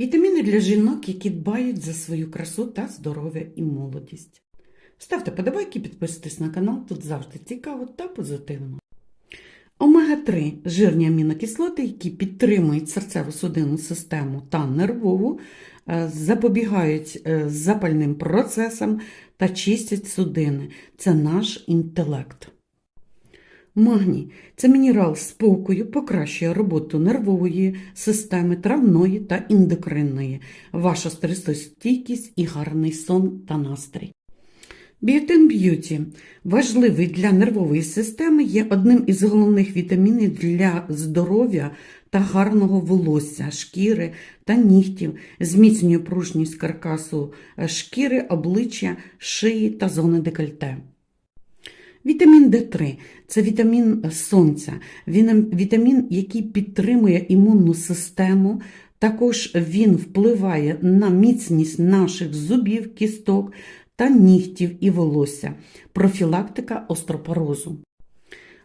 Вітаміни для жінок, які дбають за свою красу та здоров'я і молодість. Ставте подобайки, підписуйтесь на канал, тут завжди цікаво та позитивно. Омега-3 жирні амінокислоти, які підтримують серцево-судинну систему та нервову, е, запобігають е, запальним процесам та чистять судини. Це наш інтелект. Магній це мінерал спокою, покращує роботу нервової системи, травної та ендокринної, ваша стресостійкість і гарний сон та настрій. Біотин б'юті важливий для нервової системи, є одним із головних вітамінів для здоров'я та гарного волосся, шкіри та нігтів, зміцнює пружність каркасу е, шкіри, обличчя, шиї та зони декольте. Вітамін Д3 це вітамін сонця, він вітамін, який підтримує імунну систему. Також він впливає на міцність наших зубів, кісток та нігтів і волосся, профілактика остропорозу.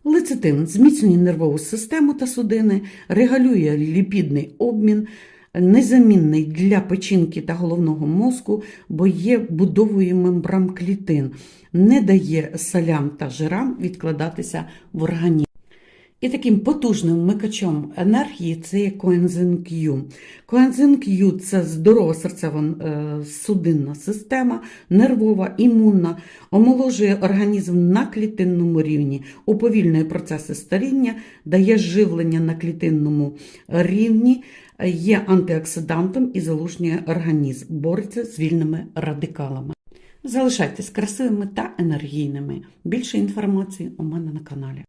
Лецитин зміцнює нервову систему та судини, регулює ліпідний обмін, незамінний для печінки та головного мозку, бо є будовою мембран клітин, не дає солям та жирам відкладатися в організм. І таким потужним вмикачом енергії це є коензин Q. Коензин Q – це здорова серцево-судинна система, нервова, імунна, омоложує організм на клітинному рівні, уповільнює процеси старіння, дає живлення на клітинному рівні, є антиоксидантом і залужнює організм, бореться з вільними радикалами. Залишайтесь красивими та енергійними. Більше інформації у мене на каналі.